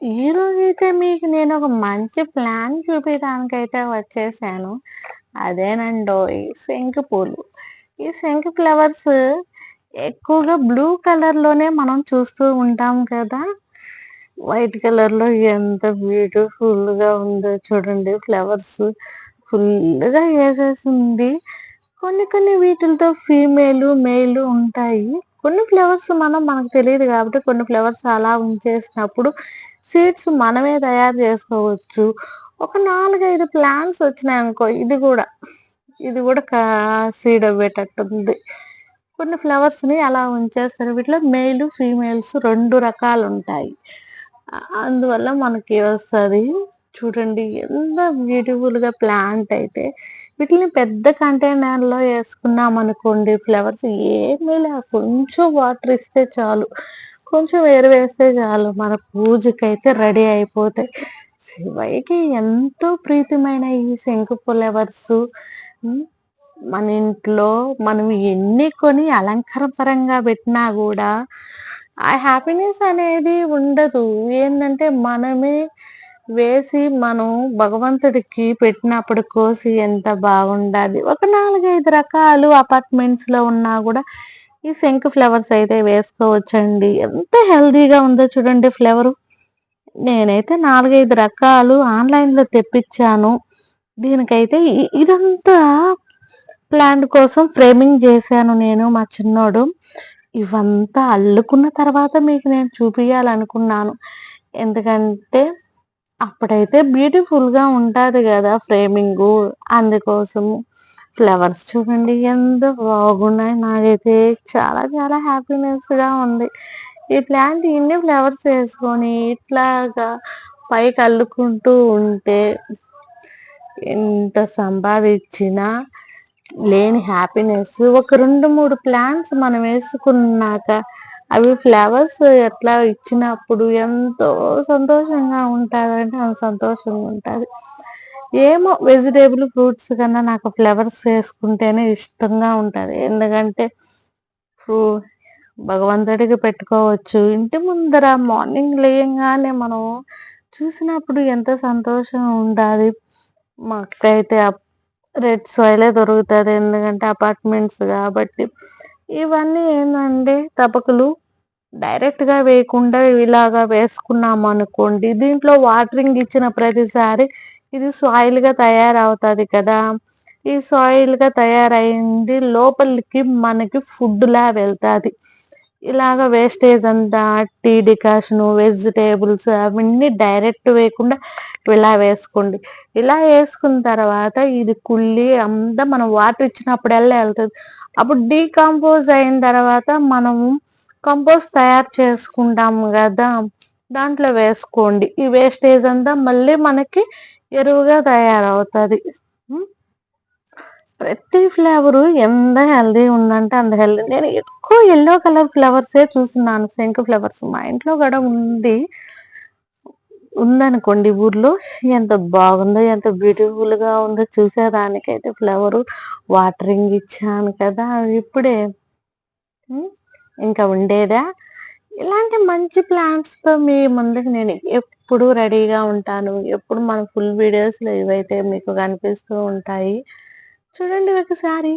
ఈ రోజు అయితే మీకు నేను ఒక మంచి ప్లాన్ చూపించడానికైతే వచ్చేసాను. అదేనండో ఈ శంకు పూలు. ఈ శంకు ఫ్లవర్స్ ఎక్కువగా బ్లూ కలర్‌లోనే మనం చూస్తూ ఉంటాం కదా! వైట్ కలర్‌లో ఎంత బ్యూటిఫుల్‌గా ఉందో చూడండి ఫ్లవర్స్. ఫుల్గా వేసేసింది కొన్ని కొన్ని వీటిలతో ఫీమేలు, మేలు ఉంటాయి. కొన్ని ఫ్లవర్స్ మనం మనకు తెలియదు కాబట్టి కొన్ని ఫ్లవర్స్ అలా ఉంచేసినప్పుడు సీడ్స్ మనమే తయారు చేసుకోవచ్చు. ఒక 4, 5 ప్లాంట్స్ వచ్చినాయనుకో ఇది కూడా ఇది కూడా కా సీడ్ అవ్వేటట్టుంది. కొన్ని ఫ్లవర్స్‌ని అలా ఉంచేస్తారు. వీటిలో మేలు, ఫీమేల్స్ రెండు రకాలుంటాయి. ఉంటాయి అందువల్ల మనకి వస్తుంది చూడండి ఎంత బ్యూటిఫుల్‌గా ప్లాంట్ అయితే. వీటిని పెద్ద కంటైనర్‌లో అనుకోండి ఫ్లవర్స్ ఏమీ లే కొంచెం వాటర్ ఇస్తే చాలు. కొంచెం ఎరువేస్తే చాలు మన పూజకైతే రెడీ అయిపోతాయి. శివయ్యకి ఎంతో ప్రీతిమైన ఈ శంకు ఫ్లవర్స్ మన ఇంట్లో మనం ఎన్ని కొని అలంకారపరంగా పెట్టినా కూడా ఆ హ్యాపీనెస్ అనేది ఉండదు. ఏంటంటే మనమే వేసి మనం భగవంతుడికి పెట్టినప్పుడు కోసి ఎంత బాగుండాలి. ఒక 4, 5 రకాలు అపార్ట్మెంట్స్‌లో ఉన్నా కూడా ఈ శంకు ఫ్లవర్స్ అయితే వేసుకోవచ్చండి. ఎంత హెల్దీగా ఉందో చూడండి ఫ్లవరు. నేనైతే 4, 5 రకాలు ఆన్‌లైన్‌లో తెప్పించాను దీనికైతే ఇదంతా ప్లాంట్ కోసం ఫ్రేమింగ్ చేశాను నేను, మా చిన్నోడు. ఇవంతా అల్లుకున్న తర్వాత మీకు నేను చూపించాలనుకున్నాను ఎందుకంటే అప్పుడైతే బ్యూటిఫుల్‌గా ఉంటుంది కదా ఫ్రేమింగు అందుకోసము. ఫ్లవర్స్ చూడండి ఎంత బాగున్నాయి. నాకైతే చాలా చాలా హ్యాపీనెస్‌గా ఉంది. ఈ ప్లాంట్ ఇన్ని ఫ్లవర్స్ వేసుకొని ఇట్లాగా పైకి అల్లుకుంటూ ఉంటే ఎంత సంపాదించినా లేని హ్యాపీనెస్ ఒక 2, 3 ప్లాంట్స్ మనం వేసుకున్నాక అవి ఫ్లేవర్స్ ఎట్లా ఇచ్చినప్పుడు ఎంతో సంతోషంగా ఉంటుందంటే అంత సంతోషంగా ఉంటుంది. ఏమో వెజిటేబుల్ ఫ్రూట్స్ కన్నా నాకు ఫ్లవర్స్ వేసుకుంటేనే ఇష్టంగా ఉంటుంది. ఎందుకంటే ఫ్రూ భగవంతుడికి పెట్టుకోవచ్చు. ఇంటి ముందర మార్నింగ్ లేయంగానే మనం చూసినప్పుడు ఎంత సంతోషం ఉంటుంది మాకైతే అప్ రెడ్ సాయిలే దొరుకుతుంది. ఎందుకంటే అపార్ట్మెంట్స్ కాబట్టి. ఇవన్నీ ఏంటంటే తపకులు డైరెక్ట్‌గా వేయకుండా ఇలాగ వేసుకున్నామనుకోండి దీంట్లో వాటరింగ్ ఇచ్చిన ప్రతిసారి ఇది సాయిల్‌గా తయారవుతుంది కదా! ఈ సాయిల్‌గా తయారైంది లోపలికి మనకి ఫుడ్‌లా వెళ్తుంది ఇలాగ వేస్టేజ్ అంతా టీ డికాషను, వెజిటేబుల్స్ అవన్నీ డైరెక్ట్ వేయకుండా ఇలా వేసుకోండి. ఇలా వేసుకున్న తర్వాత ఇది కుళ్ళి అంతా మనం వాటర్ ఇచ్చినప్పుడల్లా వెళ్తుంది అప్పుడు డీకంపోజ్ అయిన తర్వాత మనము కంపోస్ట్ తయారు చేసుకుంటాము కదా దాంట్లో వేసుకోండి. ఈ వేస్టేజ్ అంతా మళ్ళీ మనకి ఎరువుగా తయారవుతుంది ప్రతి ఫ్లేవరు ఎంత హెల్దీ ఉందంటే అంత హెల్దీ నేను ఎక్కువ ఎల్లో కలర్ ఫ్లవర్సే చూస్తున్నాను. శంకు ఫ్లవర్స్. మా ఇంట్లో కూడా ఉంది. ఉందనుకోండి ఊర్లో. ఎంత బాగుందో ఎంత బ్యూటిఫుల్‌గా ఉందో చూసేదానికైతే ఫ్లవరు వాటరింగ్ ఇచ్చాను కదా! ఇప్పుడే. ఇంకా ఉండేదా? ఇలాంటి మంచి ప్లాన్స్తో మీ ముందుకు నేను ఎప్పుడు రెడీగా ఉంటాను. ఎప్పుడు మన ఫుల్ వీడియోస్‌లో ఇవైతే మీకు కనిపిస్తూ ఉంటాయి. చూడండి ఒకసారి.